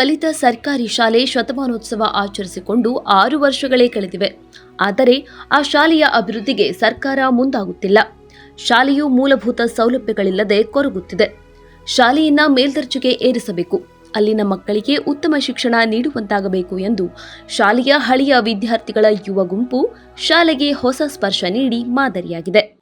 ಕಲಿತ ಸರ್ಕಾರಿ ಶಾಲೆ ಶತಮಾನೋತ್ಸವ ಆಚರಿಸಿಕೊಂಡು ಆರು ವರ್ಷಗಳೇ ಕಳೆದಿವೆ. ಆದರೆ ಆ ಶಾಲೆಯ ಅಭಿವೃದ್ಧಿಗೆ ಸರ್ಕಾರ ಮುಂದಾಗುತ್ತಿಲ್ಲ. ಶಾಲೆಯು ಮೂಲಭೂತ ಸೌಲಭ್ಯಗಳಿಲ್ಲದೆ ಕೊರಗುತ್ತಿದೆ. ಶಾಲೆಯನ್ನ ಮೇಲ್ದರ್ಜೆಗೆ ಏರಿಸಬೇಕು. ಅಲ್ಲಿನ ಮಕ್ಕಳಿಗೆ ಉತ್ತಮ ಶಿಕ್ಷಣ ನೀಡುವಂತಾಗಬೇಕು ಎಂದು ಶಾಲೆಯ ಹಳೆಯ ವಿದ್ಯಾರ್ಥಿಗಳ ಯುವ ಗುಂಪು ಶಾಲೆಗೆ ಹೊಸ ಸ್ಪರ್ಶ ನೀಡಿ ಮಾದರಿಯಾಗಿದೆ.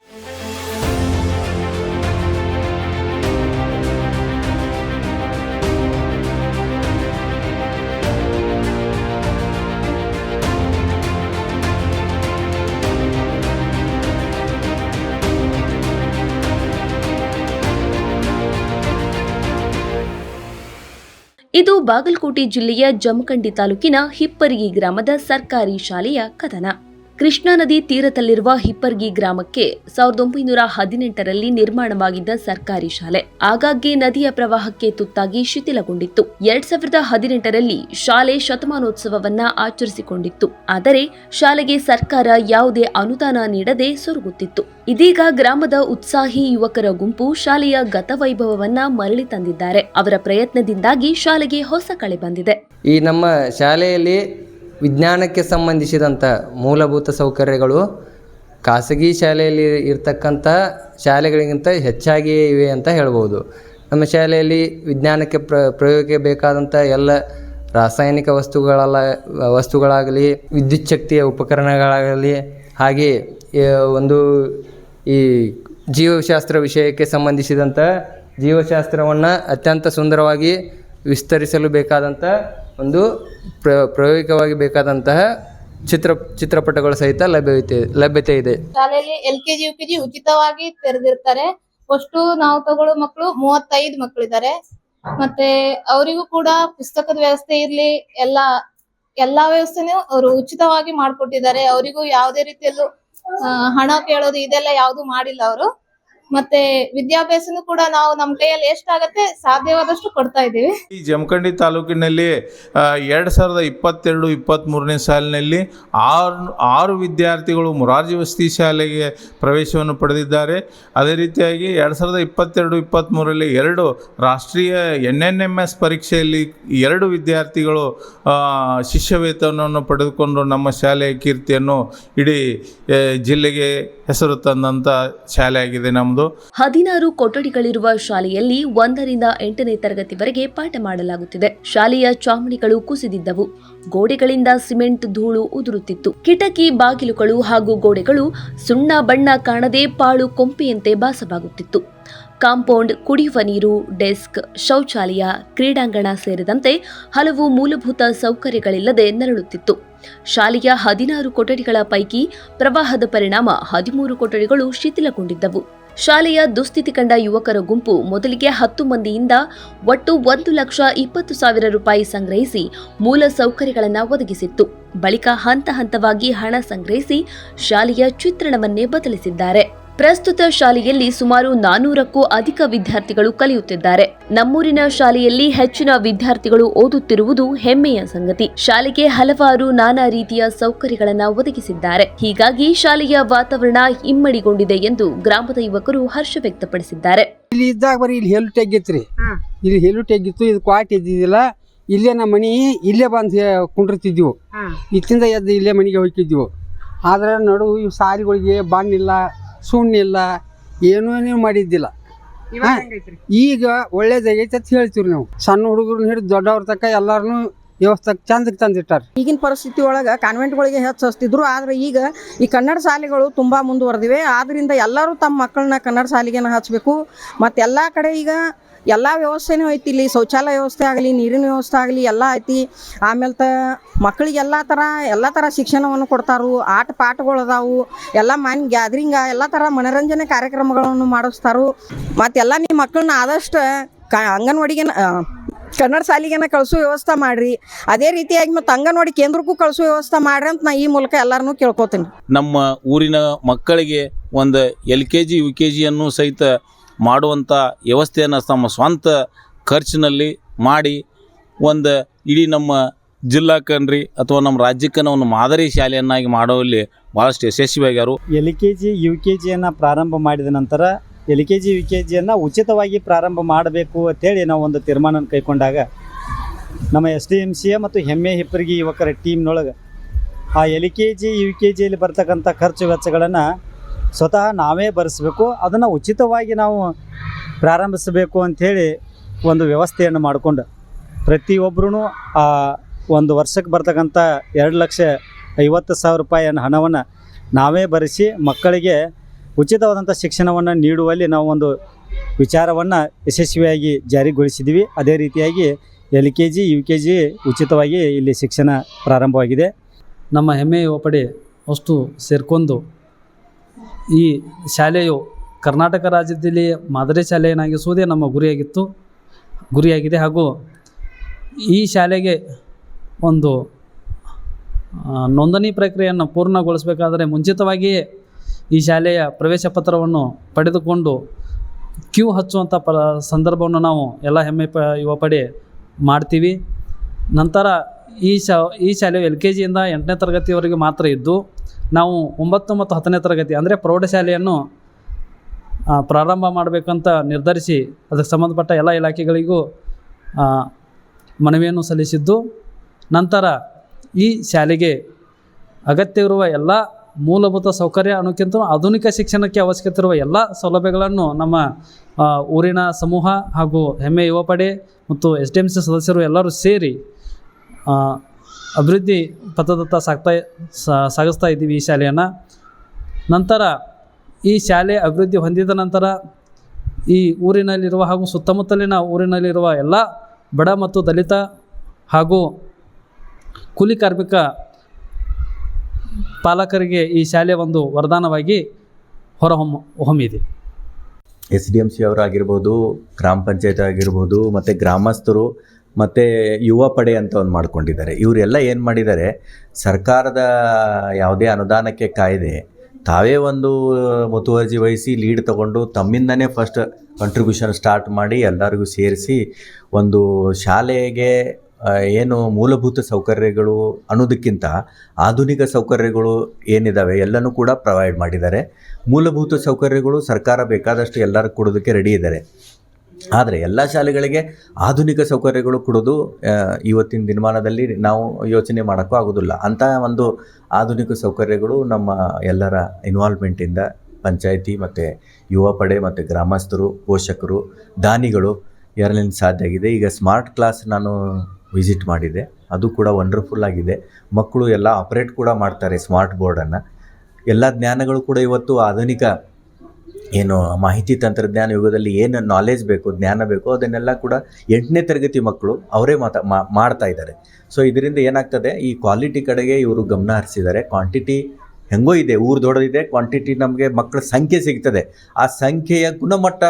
ಇದು ಬಾಗಲಕೋಟೆ ಜಿಲ್ಲೆಯ ಜಮಖಂಡಿ ತಾಲೂಕಿನ ಹಿಪ್ಪರಿಗಿ ಗ್ರಾಮದ ಸರ್ಕಾರಿ ಶಾಲೆಯ ಕಥನ ಕೃಷ್ಣಾ ನದಿ ತೀರದಲ್ಲಿರುವ ಹಿಪ್ಪರ್ಗಿ ಗ್ರಾಮಕ್ಕೆ ಸಾವಿರದ ಒಂಬೈನೂರ ಹದಿನೆಂಟರಲ್ಲಿ ನಿರ್ಮಾಣವಾಗಿದ್ದ ಸರ್ಕಾರಿ ಶಾಲೆ. ಆಗಾಗ್ಗೆ ನದಿಯ ಪ್ರವಾಹಕ್ಕೆ ತುತ್ತಾಗಿ ಶಿಥಿಲಗೊಂಡಿತ್ತು. ಎರಡ್ ಸಾವಿರದ ಹದಿನೆಂಟರಲ್ಲಿ ಶಾಲೆ ಶತಮಾನೋತ್ಸವವನ್ನ ಆಚರಿಸಿಕೊಂಡಿತ್ತು. ಆದರೆ ಶಾಲೆಗೆ ಸರ್ಕಾರ ಯಾವುದೇ ಅನುದಾನ ನೀಡದೆ ಸೊರಗುತ್ತಿತ್ತು. ಇದೀಗ ಗ್ರಾಮದ ಉತ್ಸಾಹಿ ಯುವಕರ ಗುಂಪು ಶಾಲೆಯ ಗತವೈಭವವನ್ನ ಮರಳಿ ತಂದಿದ್ದಾರೆ. ಅವರ ಪ್ರಯತ್ನದಿಂದಾಗಿ ಶಾಲೆಗೆ ಹೊಸ ಕಳೆ ಬಂದಿದೆ. ಈ ನಮ್ಮ ಶಾಲೆಯಲ್ಲಿ ವಿಜ್ಞಾನಕ್ಕೆ ಸಂಬಂಧಿಸಿದಂಥ ಮೂಲಭೂತ ಸೌಕರ್ಯಗಳು ಖಾಸಗಿ ಶಾಲೆಯಲ್ಲಿ ಇರ್ತಕ್ಕಂಥ ಶಾಲೆಗಳಿಗಿಂತ ಹೆಚ್ಚಾಗಿಯೇ ಇವೆ ಅಂತ ಹೇಳ್ಬೋದು. ನಮ್ಮ ಶಾಲೆಯಲ್ಲಿ ವಿಜ್ಞಾನಕ್ಕೆ ಪ್ರ, ಪ್ರಯೋಗಕ್ಕೆ ಬೇಕಾದಂಥ ಎಲ್ಲ ರಾಸಾಯನಿಕ ವಸ್ತುಗಳಲ್ಲ, ವಸ್ತುಗಳಾಗಲಿ, ವಿದ್ಯುತ್ ಶಕ್ತಿಯ ಉಪಕರಣಗಳಾಗಲಿ, ಹಾಗೆ ಒಂದು ಈ ಜೀವಶಾಸ್ತ್ರ ವಿಷಯಕ್ಕೆ ಸಂಬಂಧಿಸಿದಂಥ ಜೀವಶಾಸ್ತ್ರವನ್ನು ಅತ್ಯಂತ ಸುಂದರವಾಗಿ ವಿಸ್ತರಿಸಲು ಬೇಕಾದಂಥ ಒಂದು ಪ್ರ, ಪ್ರಾಯೋಗಿಕವಾಗಿ ಬೇಕಾದಂತಹ ಚಿತ್ರ, ಚಿತ್ರಪಟಗಳು ಸಹಿತ ಲಭ್ಯವಿದೆ ಲಭ್ಯತೆ ಇದೆ. ಶಾಲೆಯಲ್ಲಿ ಎಲ್ ಕೆಜಿ ಯು ಕೆಜಿ ಉಚಿತವಾಗಿ ತೆರೆದಿರ್ತಾರೆ. ಅಷ್ಟು ನಾವು ತಗೊಳ್ಳೋ ಮಕ್ಕಳು ಮೂವತ್ತೈದು ಮಕ್ಕಳಿದ್ದಾರೆ. ಮತ್ತೆ ಅವರಿಗೂ ಕೂಡ ಪುಸ್ತಕದ ವ್ಯವಸ್ಥೆ ಇರ್ಲಿ, ಎಲ್ಲಾ ಎಲ್ಲಾ ವ್ಯವಸ್ಥೆನೂ ಅವರು ಉಚಿತವಾಗಿ ಮಾಡ್ಕೊಟ್ಟಿದ್ದಾರೆ. ಅವರಿಗೂ ಯಾವುದೇ ರೀತಿಯಲ್ಲೂ ಹಣ ಕೇಳೋದು ಇದೆಲ್ಲ ಯಾವ್ದು ಮಾಡಿಲ್ಲ ಅವರು. ಮತ್ತೆ ವಿದ್ಯಾಭ್ಯಾಸನೂ ಕೂಡ ನಾವು ನಮ್ಮ ಕೈಯಲ್ಲಿ ಎಷ್ಟಾಗತ್ತೆ ಸಾಧ್ಯವಾದಷ್ಟು ಕೊಡ್ತಾ ಇದ್ದೀವಿ. ಈ ಜಮಖಂಡಿ ತಾಲೂಕಿನಲ್ಲಿ ಎರಡು ಸಾವಿರದ ಇಪ್ಪತ್ತೆರಡು ಇಪ್ಪತ್ತ್ಮೂರನೇ ಸಾಲಿನಲ್ಲಿ ಆರು ಆರು ವಿದ್ಯಾರ್ಥಿಗಳು ಮೊರಾರ್ಜಿ ವಸತಿ ಶಾಲೆಗೆ ಪ್ರವೇಶವನ್ನು ಪಡೆದಿದ್ದಾರೆ. ಅದೇ ರೀತಿಯಾಗಿ ಎರಡು ಸಾವಿರದ ಇಪ್ಪತ್ತೆರಡು ಇಪ್ಪತ್ತ್ಮೂರರಲ್ಲಿ ಎರಡು ರಾಷ್ಟ್ರೀಯ ಎನ್ ಎನ್ ಎಂ ಎಸ್ ಪರೀಕ್ಷೆಯಲ್ಲಿ ಎರಡು ವಿದ್ಯಾರ್ಥಿಗಳು ಶಿಷ್ಯವೇತನವನ್ನು ಪಡೆದುಕೊಂಡು ನಮ್ಮ ಶಾಲೆಯ ಕೀರ್ತಿಯನ್ನು ಇಡೀ ಜಿಲ್ಲೆಗೆ ಹೆಸರು ತಂದಂಥ ಶಾಲೆ ಆಗಿದೆ ನಮ್ಮದು ಹದಿನಾರು ಕೊಠಡಿಗಳಿರುವ ಶಾಲೆಯಲ್ಲಿ ಒಂದರಿಂದ ಎಂಟನೇ ತರಗತಿವರೆಗೆ ಪಾಠ ಮಾಡಲಾಗುತ್ತಿದೆ. ಶಾಲೆಯ ಚಾಮಣಿಗಳು ಕುಸಿದಿದ್ದವು. ಗೋಡೆಗಳಿಂದ ಸಿಮೆಂಟ್ ಧೂಳು ಉದುರುತ್ತಿತ್ತು. ಕಿಟಕಿ, ಬಾಗಿಲುಗಳು ಹಾಗೂ ಗೋಡೆಗಳು ಸುಣ್ಣ ಬಣ್ಣ ಕಾಣದೆ ಪಾಳು ಕೊಂಪೆಯಂತೆ ಭಾಸವಾಗುತ್ತಿತ್ತು. ಕಾಂಪೌಂಡ್ ಕುಡಿಯುವ ನೀರು, ಡೆಸ್ಕ್, ಶೌಚಾಲಯ, ಕ್ರೀಡಾಂಗಣ ಸೇರಿದಂತೆ ಹಲವು ಮೂಲಭೂತ ಸೌಕರ್ಯಗಳಿಲ್ಲದೆ ನರಳುತ್ತಿತ್ತು. ಶಾಲೆಯ ಹದಿನಾರು ಕೊಠಡಿಗಳ ಪೈಕಿ ಪ್ರವಾಹದ ಪರಿಣಾಮ ಹದಿಮೂರು ಕೊಠಡಿಗಳು ಶಿಥಿಲಗೊಂಡಿದ್ದವು. ಶಾಲೆಯ ದುಸ್ಥಿತಿ ಕಂಡ ಯುವಕರ ಗುಂಪು ಮೊದಲಿಗೆ ಹತ್ತು ಮಂದಿಯಿಂದ ಒಟ್ಟು ಒಂದು ಲಕ್ಷ ಇಪ್ಪತ್ತು ಸಾವಿರ ರೂಪಾಯಿ ಸಂಗ್ರಹಿಸಿ ಮೂಲ ಸೌಕರ್ಯಗಳನ್ನು ಒದಗಿಸಿತ್ತು. ಬಳಿಕ ಹಂತ ಹಂತವಾಗಿ ಹಣ ಸಂಗ್ರಹಿಸಿ ಶಾಲೆಯ ಚಿತ್ರಣವನ್ನೇ ಬದಲಿಸಿದ್ದಾರೆ. ಪ್ರಸ್ತುತ ಶಾಲೆಯಲ್ಲಿ ಸುಮಾರು ನಾನೂರಕ್ಕೂ ಅಧಿಕ ವಿದ್ಯಾರ್ಥಿಗಳು ಕಲಿಯುತ್ತಿದ್ದಾರೆ. ನಮ್ಮೂರಿನ ಶಾಲೆಯಲ್ಲಿ ಹೆಚ್ಚಿನ ವಿದ್ಯಾರ್ಥಿಗಳು ಓದುತ್ತಿರುವುದು ಹೆಮ್ಮೆಯ ಸಂಗತಿ. ಶಾಲೆಗೆ ಹಲವಾರು ನಾನಾ ರೀತಿಯ ಸೌಕರ್ಯಗಳನ್ನು ಒದಗಿಸಿದ್ದಾರೆ. ಹೀಗಾಗಿ ಶಾಲೆಯ ವಾತಾವರಣ ಇಮ್ಮಡಿಗೊಂಡಿದೆ ಎಂದು ಗ್ರಾಮದ ಯುವಕರು ಹರ್ಷ ವ್ಯಕ್ತಪಡಿಸಿದ್ದಾರೆ. ಇಲ್ಲಿ ಇದ್ದಾಗ ಬರೀ ಇಲ್ಲಿ ಹೆಲು ತೆಗಿತ್ರಿ ಇಲ್ಲಿ ಹೆಲು ತೆಗಿತ್ತು ಇದು ಕ್ವಾಟ್ ಇದ್ದಿದ್ದಿಲ್ಲ. ಇಲ್ಲೇ ನಮ್ಮ ಮನೆ ಇಲ್ಲೇ ಬಂದು ಕುಂಡಿರ್ತಿದ್ವು. ಇಲ್ಲಿಂದ ಎದ್ದು ಇಲ್ಲೇ ಮನೆಗೆ ಹೋಗ್ತಿದ್ವು. ಆದ್ರೆ ನಡು ಸಾರಿಗಳಿಗೆ ಬಣ್ಣಿಲ್ಲ ಸುಣ್ಣಿಲ್ಲ ಏನೂ ನೀವು ಮಾಡಿದ್ದಿಲ್ಲ. ಈಗ ಒಳ್ಳೇದಾಗೈತೆ ಅಂತ ಹೇಳ್ತೀವಿ ನಾವು. ಸಣ್ಣ ಹುಡುಗರನ್ನ ಹಿಡಿದು ದೊಡ್ಡವ್ರ ತಕ್ಕ ಎಲ್ಲಾರನು ವ್ಯವಸ್ಥೆ ಚಂದಕ್ಕೆ ತಂದಿಟ್ಟಾರೆ. ಈಗಿನ ಪರಿಸ್ಥಿತಿ ಒಳಗೆ ಕಾನ್ವೆಂಟ್ಗಳಿಗೆ ಹೆಚ್ಚು ಹಚ್ತಿದ್ರು ಆದ್ರೆ ಈಗ ಈ ಕನ್ನಡ ಶಾಲೆಗಳು ತುಂಬ ಮುಂದುವರೆದಿವೆ. ಆದ್ರಿಂದ ಎಲ್ಲರೂ ತಮ್ಮ ಮಕ್ಕಳನ್ನ ಕನ್ನಡ ಶಾಲೆಗೆ ಹಚ್ಚಬೇಕು ಮತ್ತು ಎಲ್ಲ ಕಡೆ ಈಗ ಎಲ್ಲ ವ್ಯವಸ್ಥೆನೂ ಐತಿ ಇಲ್ಲಿ ಶೌಚಾಲಯ ವ್ಯವಸ್ಥೆ ಆಗಲಿ, ನೀರಿನ ವ್ಯವಸ್ಥೆ ಆಗಲಿ, ಎಲ್ಲ ಐತಿ. ಆಮೇಲೆ ತ ಮಕ್ಕಳಿಗೆ ಎಲ್ಲ ಥರ ಎಲ್ಲ ಥರ ಶಿಕ್ಷಣವನ್ನು ಕೊಡ್ತಾರು. ಆಟ ಪಾಠಗಳು ಅದಾವು. ಎಲ್ಲ ಮೈನ್ ಗ್ಯಾದ್ರಿಂಗ ಎಲ್ಲ ಥರ ಮನೋರಂಜನೆ ಕಾರ್ಯಕ್ರಮಗಳನ್ನು ಮಾಡಿಸ್ತಾರು. ಮತ್ತೆಲ್ಲ ನಿಮ್ಮ ಮಕ್ಕಳನ್ನ ಆದಷ್ಟು ಕ ಅಂಗನವಾಡಿಗೆ ಕನ್ನಡ ಶಾಲಿಗೆನ ಕಳಿಸೋ ವ್ಯವಸ್ಥೆ ಮಾಡ್ರಿ. ಅದೇ ರೀತಿಯಾಗಿ ಮತ್ತು ಅಂಗನವಾಡಿ ಕೇಂದ್ರಕ್ಕೂ ಕಳಿಸೋ ವ್ಯವಸ್ಥೆ ಮಾಡ್ರಿ ಅಂತ ನಾ ಈ ಮೂಲಕ ಎಲ್ಲರನ್ನೂ ಕೇಳ್ಕೊತೀನಿ. ನಮ್ಮ ಊರಿನ ಮಕ್ಕಳಿಗೆ ಒಂದು L K G, U K ಜಿಯನ್ನು ಸಹಿತ ಮಾಡುವಂಥ ವ್ಯವಸ್ಥೆಯನ್ನು ತಮ್ಮ ಸ್ವಂತ ಖರ್ಚಿನಲ್ಲಿ ಮಾಡಿ ಒಂದು ಇಡೀ ನಮ್ಮ ಜಿಲ್ಲಾ ಕನ್ರಿ ಅಥವಾ ನಮ್ಮ ರಾಜ್ಯಕ್ಕನ ಒಂದು ಮಾದರಿ ಶಾಲೆಯನ್ನಾಗಿ ಮಾಡುವಲ್ಲಿ ಭಾಳಷ್ಟು ಯಶಸ್ವಿಯಾಗ್ಯಾರು. L K G, U K ಜಿಯನ್ನು ಪ್ರಾರಂಭ ಮಾಡಿದ ನಂತರ L K G, U K ಜಿಯನ್ನು ಉಚಿತವಾಗಿ ಪ್ರಾರಂಭ ಮಾಡಬೇಕು ಅಂತೇಳಿ ನಾವು ಒಂದು ತೀರ್ಮಾನ ಕೈಗೊಂಡಾಗ ನಮ್ಮ ಎಸ್ ಡಿ ಎಂ ಸಿ ಮತ್ತು ಹೆಮ್ಮೆ ಹಿಪ್ಪರಿಗೆ ಯುವಕರ ಟೀಮ್ನೊಳಗೆ ಆ L K G, U K ಜಿಯಲ್ಲಿ ಬರ್ತಕ್ಕಂಥ ಖರ್ಚು ವೆಚ್ಚಗಳನ್ನು ಸ್ವತಃ ನಾವೇ ಬರೆಸ್ಬೇಕು, ಅದನ್ನು ಉಚಿತವಾಗಿ ನಾವು ಪ್ರಾರಂಭಿಸಬೇಕು ಅಂಥೇಳಿ ಒಂದು ವ್ಯವಸ್ಥೆಯನ್ನು ಮಾಡಿಕೊಂಡು ಪ್ರತಿಯೊಬ್ಬರೂ ಆ ಒಂದು ವರ್ಷಕ್ಕೆ ಬರ್ತಕ್ಕಂಥ ಎರಡು ಲಕ್ಷ ಐವತ್ತು ಸಾವಿರ ರೂಪಾಯಿಯನ್ನು ಹಣವನ್ನು ನಾವೇ ಬರೆಸಿ ಮಕ್ಕಳಿಗೆ ಉಚಿತವಾದಂಥ ಶಿಕ್ಷಣವನ್ನು ನೀಡುವಲ್ಲಿ ನಾವು ಒಂದು ವಿಚಾರವನ್ನು ಯಶಸ್ವಿಯಾಗಿ ಜಾರಿಗೊಳಿಸಿದ್ದೀವಿ. ಅದೇ ರೀತಿಯಾಗಿ L K G, U K G ಉಚಿತವಾಗಿ ಇಲ್ಲಿ ಶಿಕ್ಷಣ ಪ್ರಾರಂಭವಾಗಿದೆ. ನಮ್ಮ ಹೆಮ್ಮೆಯ ಯುವಪಡೆ ಅಷ್ಟು ಸೇರ್ಕೊಂಡು ಈ ಶಾಲೆಯು ಕರ್ನಾಟಕ ರಾಜ್ಯದಲ್ಲಿ ಮಾದರಿ ಶಾಲೆಯನ್ನಾಗಿಸುವುದೇ ನಮ್ಮ ಗುರಿಯಾಗಿತ್ತು, ಗುರಿಯಾಗಿದೆ. ಹಾಗೂ ಈ ಶಾಲೆಗೆ ಒಂದು ನೋಂದಣಿ ಪ್ರಕ್ರಿಯೆಯನ್ನು ಪೂರ್ಣಗೊಳಿಸಬೇಕಾದರೆ ಮುಂಚಿತವಾಗಿಯೇ ಈ ಶಾಲೆಯ ಪ್ರವೇಶ ಪತ್ರವನ್ನು ಪಡೆದುಕೊಂಡು ಕ್ಯೂ ಹಚ್ಚುವಂಥ ಪ ಸಂದರ್ಭವನ್ನು ನಾವು ಎಲ್ಲ ಹೆಮ್ಮೆ ಪ, ಯುವ ಪಡೆ ಮಾಡ್ತೀವಿ. ನಂತರ ಈ ಶಾ, ಈ ಶಾಲೆಯು ಎಲ್ ಕೆ ಜಿಯಿಂದ ಎಂಟನೇ ತರಗತಿಯವರೆಗೆ ಮಾತ್ರ ಇದ್ದು, ನಾವು ಒಂಬತ್ತು ಮತ್ತು ಹತ್ತನೇ ತರಗತಿ, ಅಂದರೆ ಪ್ರೌಢಶಾಲೆಯನ್ನು ಪ್ರಾರಂಭ ಮಾಡಬೇಕಂತ ನಿರ್ಧರಿಸಿ, ಅದಕ್ಕೆ ಸಂಬಂಧಪಟ್ಟ ಎಲ್ಲ ಇಲಾಖೆಗಳಿಗೂ ಮನವಿಯನ್ನು ಸಲ್ಲಿಸಿದ್ದು, ನಂತರ ಈ ಶಾಲೆಗೆ ಅಗತ್ಯವಿರುವ ಎಲ್ಲ ಮೂಲಭೂತ ಸೌಕರ್ಯ, ಅನ್ನೋಕ್ಕಿಂತ ಆಧುನಿಕ ಶಿಕ್ಷಣಕ್ಕೆ ಅವಶ್ಯಕತೆ ಇರುವ ಎಲ್ಲ ಸೌಲಭ್ಯಗಳನ್ನು ನಮ್ಮ ಊರಿನ ಸಮೂಹ ಹಾಗೂ ಹೆಮ್ಮೆ ಯುವಪಡೆ ಮತ್ತು ಎಸ್ ಡಿ ಎಂ ಸಿ ಸದಸ್ಯರು ಎಲ್ಲರೂ ಸೇರಿ ಅಭಿವೃದ್ಧಿ ಪಥದತ್ತ ಸಾಗ್ತಾ ಸಾಗಿಸ್ತಾ ಇದ್ದೀವಿ ಈ ಶಾಲೆಯನ್ನು. ನಂತರ ಈ ಶಾಲೆ ಅಭಿವೃದ್ಧಿ ಹೊಂದಿದ ನಂತರ ಈ ಊರಿನಲ್ಲಿರುವ ಹಾಗೂ ಸುತ್ತಮುತ್ತಲಿನ ಊರಿನಲ್ಲಿರುವ ಎಲ್ಲ ಬಡ ಮತ್ತು ದಲಿತ ಹಾಗೂ ಕೂಲಿ ಕಾರ್ಮಿಕ ಪಾಲಕರಿಗೆ ಈ ಶಾಲೆ ಒಂದು ವರದಾನವಾಗಿ ಹೊರಹೊಮ್ಮ ಹೊಮ್ಮಿದೆ ಎಸ್ ಡಿ ಎಂ ಸಿ ಅವರಾಗಿರ್ಬೋದು, ಗ್ರಾಮ ಪಂಚಾಯತ್ ಆಗಿರ್ಬೋದು, ಮತ್ತು ಗ್ರಾಮಸ್ಥರು ಮತ್ತು ಯುವ ಪಡೆ ಅಂತ ಒಂದು ಮಾಡ್ಕೊಂಡಿದ್ದಾರೆ. ಇವರೆಲ್ಲ ಏನು ಮಾಡಿದ್ದಾರೆ, ಸರ್ಕಾರದ ಯಾವುದೇ ಅನುದಾನಕ್ಕೆ ಕಾಯ್ದೆ, ತಾವೇ ಒಂದು ಮುತುವರ್ಜಿ ವಹಿಸಿ ಲೀಡ್ ತಗೊಂಡು ತಮ್ಮಿಂದನೇ ಫಸ್ಟ್ ಕಂಟ್ರಿಬ್ಯೂಷನ್ ಸ್ಟಾರ್ಟ್ ಮಾಡಿ ಎಲ್ಲರಿಗೂ ಸೇರಿಸಿ ಒಂದು ಶಾಲೆಗೆ ಏನು ಮೂಲಭೂತ ಸೌಕರ್ಯಗಳು ಅನ್ನೋದಕ್ಕಿಂತ ಆಧುನಿಕ ಸೌಕರ್ಯಗಳು ಏನಿದ್ದಾವೆ ಎಲ್ಲನೂ ಕೂಡ ಪ್ರೊವೈಡ್ ಮಾಡಿದ್ದಾರೆ. ಮೂಲಭೂತ ಸೌಕರ್ಯಗಳು ಸರ್ಕಾರ ಬೇಕಾದಷ್ಟು ಎಲ್ಲರೂ ಕೊಡೋದಕ್ಕೆ ರೆಡಿ ಇದ್ದಾರೆ. ಆದರೆ ಎಲ್ಲ ಶಾಲೆಗಳಿಗೆ ಆಧುನಿಕ ಸೌಕರ್ಯಗಳು ಕೊಡೋದು ಇವತ್ತಿನ ದಿನಮಾನದಲ್ಲಿ ನಾವು ಯೋಚನೆ ಮಾಡೋಕ್ಕೂ ಆಗೋದಿಲ್ಲ. ಅಂಥ ಒಂದು ಆಧುನಿಕ ಸೌಕರ್ಯಗಳು ನಮ್ಮ ಎಲ್ಲರ ಇನ್ವಾಲ್ವ್ಮೆಂಟಿಂದ ಪಂಚಾಯಿತಿ ಮತ್ತು ಯುವ ಪಡೆ ಮತ್ತು ಗ್ರಾಮಸ್ಥರು, ಪೋಷಕರು, ದಾನಿಗಳು ಎರಡರಿಂದ ಸಾಧ್ಯ ಆಗಿದೆ. ಈಗ ಸ್ಮಾರ್ಟ್ ಕ್ಲಾಸ್ ನಾನು ವಿಸಿಟ್ ಮಾಡಿದೆ. ಅದು ಕೂಡ ವಂಡರ್ಫುಲ್ ಆಗಿದೆ. ಮಕ್ಕಳು ಎಲ್ಲ ಆಪ್ರೇಟ್ ಕೂಡ ಮಾಡ್ತಾರೆ ಸ್ಮಾರ್ಟ್ ಬೋರ್ಡನ್ನು ಎಲ್ಲ ಜ್ಞಾನಗಳು ಕೂಡ ಇವತ್ತು ಆಧುನಿಕ ಏನು ಮಾಹಿತಿ ತಂತ್ರಜ್ಞಾನ ಯುಗದಲ್ಲಿ ಏನು ನಾಲೆಜ್ ಬೇಕು, ಜ್ಞಾನ ಬೇಕು, ಅದನ್ನೆಲ್ಲ ಕೂಡ ಎಂಟನೇ ತರಗತಿ ಮಕ್ಕಳು ಅವರೇ ಮಾತಾ ಮಾಡ್ತಾ ಇದ್ದಾರೆ. ಸೊ ಇದರಿಂದ ಏನಾಗ್ತದೆ? ಈ ಕ್ವಾಲಿಟಿ ಕಡೆಗೆ ಇವರು ಗಮನ ಹರಿಸಿದ್ದಾರೆ. ಕ್ವಾಂಟಿಟಿ ಹೆಂಗೋ ಇದೆ, ಊರು ದೊಡ್ಡದಿದೆ ಕ್ವಾಂಟಿಟಿ ನಮಗೆ ಮಕ್ಕಳ ಸಂಖ್ಯೆ ಸಿಗ್ತದೆ. ಆ ಸಂಖ್ಯೆಯ ಗುಣಮಟ್ಟ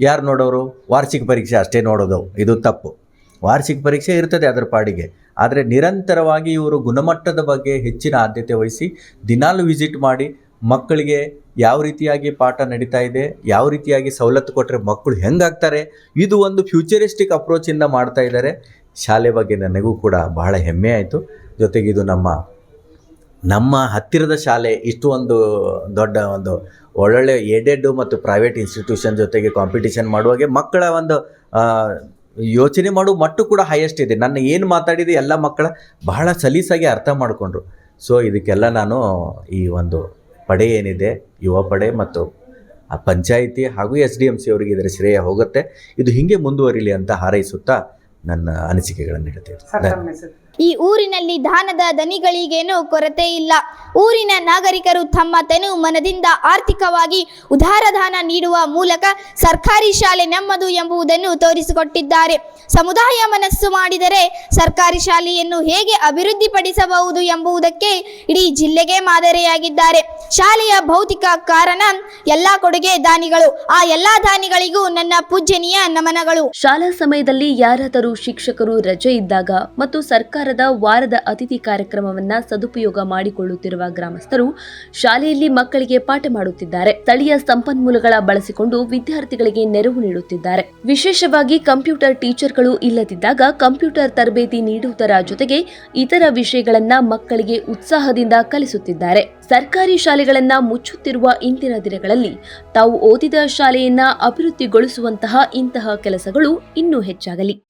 ಯಾರು ನೋಡೋರು? ವಾರ್ಷಿಕ ಪರೀಕ್ಷೆ ಅಷ್ಟೇ ನೋಡೋದು ಇದು ತಪ್ಪು. ವಾರ್ಷಿಕ ಪರೀಕ್ಷೆ ಇರ್ತದೆ ಅದರ ಪಾಡಿಗೆ. ಆದರೆ ನಿರಂತರವಾಗಿ ಇವರು ಗುಣಮಟ್ಟದ ಬಗ್ಗೆ ಹೆಚ್ಚಿನ ಆದ್ಯತೆ ವಹಿಸಿ ದಿನಾಲು ವಿಸಿಟ್ ಮಾಡಿ ಮಕ್ಕಳಿಗೆ ಯಾವ ರೀತಿಯಾಗಿ ಪಾಠ ನಡೀತಾ ಇದೆ, ಯಾವ ರೀತಿಯಾಗಿ ಸವಲತ್ತು ಕೊಟ್ಟರೆ ಮಕ್ಕಳು ಹೆಂಗಾಗ್ತಾರೆ, ಇದು ಒಂದು ಫ್ಯೂಚರಿಸ್ಟಿಕ್ ಅಪ್ರೋಚಿಂದ ಮಾಡ್ತಾ ಇದ್ದಾರೆ. ಶಾಲೆ ಬಗ್ಗೆ ನನಗೂ ಕೂಡ ಬಹಳ ಹೆಮ್ಮೆ ಆಯಿತು. ಜೊತೆಗೆ ಇದು ನಮ್ಮ ನಮ್ಮ ಹತ್ತಿರದ ಶಾಲೆ, ಇಷ್ಟು ಒಂದು ದೊಡ್ಡ ಒಂದು ಒಳ್ಳೊಳ್ಳೆ ಏಡೆಡ್ ಮತ್ತು ಪ್ರೈವೇಟ್ ಇನ್ಸ್ಟಿಟ್ಯೂಷನ್ ಜೊತೆಗೆ ಕಾಂಪಿಟಿಷನ್ ಮಾಡುವಾಗೆ ಮಕ್ಕಳ ಒಂದು ಯೋಚನೆ ಮಾಡುವ ಮಟ್ಟು ಕೂಡ ಹೈಯೆಸ್ಟ್ ಇದೆ. ನನ್ನ ಏನು ಮಾತಾಡಿದೆ ಎಲ್ಲ ಮಕ್ಕಳ ಬಹಳ ಸಲೀಸಾಗಿ ಅರ್ಥ ಮಾಡಿಕೊಂಡ್ರು. ಸೊ ಇದಕ್ಕೆಲ್ಲ ನಾನು ಈ ಒಂದು ಪಡೆ ಏನಿದೆ ಯುವ ಪಡೆ ಮತ್ತು ಆ ಪಂಚಾಯಿತಿ ಹಾಗೂ ಎಸ್ ಡಿ ಎಂ ಸಿ ಅವರಿಗೆ ಇದರ ಶ್ರೇಯ ಹೋಗುತ್ತೆ. ಇದು ಹೀಗೆ ಮುಂದುವರಿಲಿ ಅಂತ ಹಾರೈಸುತ್ತಾ ನನ್ನ ಅನಿಸಿಕೆಗಳನ್ನು ಹೇಳ್ತೇನೆ ಧನ್ಯವಾದ. ಈ ಊರಿನಲ್ಲಿ ದಾನದ ದನಿಗಳಿಗೇನೂ ಕೊರತೆ ಇಲ್ಲ. ಊರಿನ ನಾಗರಿಕರು ತಮ್ಮ ತೆನು ಮನದಿಂದ ಆರ್ಥಿಕವಾಗಿ ಉದಾರ ದಾನ ನೀಡುವ ಮೂಲಕ ಸರ್ಕಾರಿ ಶಾಲೆ ನಮ್ಮದು ಎಂಬುದನ್ನು ತೋರಿಸಿಕೊಟ್ಟಿದ್ದಾರೆ. ಸಮುದಾಯ ಮನಸ್ಸು ಮಾಡಿದರೆ ಸರ್ಕಾರಿ ಶಾಲೆಯನ್ನು ಹೇಗೆ ಅಭಿವೃದ್ಧಿಪಡಿಸಬಹುದು ಎಂಬುದಕ್ಕೆ ಇಡೀ ಜಿಲ್ಲೆಗೆ ಮಾದರಿಯಾಗಿದ್ದಾರೆ. ಶಾಲೆಯ ಭೌತಿಕ ಕಾರಣ ಎಲ್ಲಾ ಕೊಡುಗೆ ದಾನಿಗಳು. ಆ ಎಲ್ಲಾ ದಾನಿಗಳಿಗೂ ನನ್ನ ಪೂಜ್ಯನೀಯ ನಮನಗಳು. ಶಾಲಾ ಸಮಯದಲ್ಲಿ ಯಾರಾದರೂ ಶಿಕ್ಷಕರು ರಜೆ ಇದ್ದಾಗ ಮತ್ತು ಸರ್ಕಾರದ ವಾರದ ಅತಿಥಿ ಕಾರ್ಯಕ್ರಮವನ್ನ ಸದುಪಯೋಗ ಮಾಡಿಕೊಳ್ಳುತ್ತಿರುವ ಗ್ರಾಮಸ್ಥರು ಶಾಲೆಯಲ್ಲಿ ಮಕ್ಕಳಿಗೆ ಪಾಠ ಮಾಡುತ್ತಿದ್ದಾರೆ. ಸ್ಥಳೀಯ ಸಂಪನ್ಮೂಲಗಳ ಬಳಸಿಕೊಂಡು ವಿದ್ಯಾರ್ಥಿಗಳಿಗೆ ನೆರವು ನೀಡುತ್ತಿದ್ದಾರೆ. ವಿಶೇಷವಾಗಿ ಕಂಪ್ಯೂಟರ್ ಟೀಚರ್ಗಳು ಇಲ್ಲದಿದ್ದಾಗ ಕಂಪ್ಯೂಟರ್ ತರಬೇತಿ ನೀಡುವುದರ ಜೊತೆಗೆ ಇತರ ವಿಷಯಗಳನ್ನ ಮಕ್ಕಳಿಗೆ ಉತ್ಸಾಹದಿಂದ ಕಲಿಸುತ್ತಿದ್ದಾರೆ. ಸರ್ಕಾರಿ ಶಾಲೆಗಳನ್ನ ಮುಚ್ಚುತ್ತಿರುವ ಇಂದಿನ ದಿನಗಳಲ್ಲಿ ತಾವು ಓದಿದ ಶಾಲೆಯನ್ನ ಅಭಿವೃದ್ಧಿಗೊಳಿಸುವಂತಹ ಇಂತಹ ಕೆಲಸಗಳು ಇನ್ನೂ ಹೆಚ್ಚಾಗಲಿ.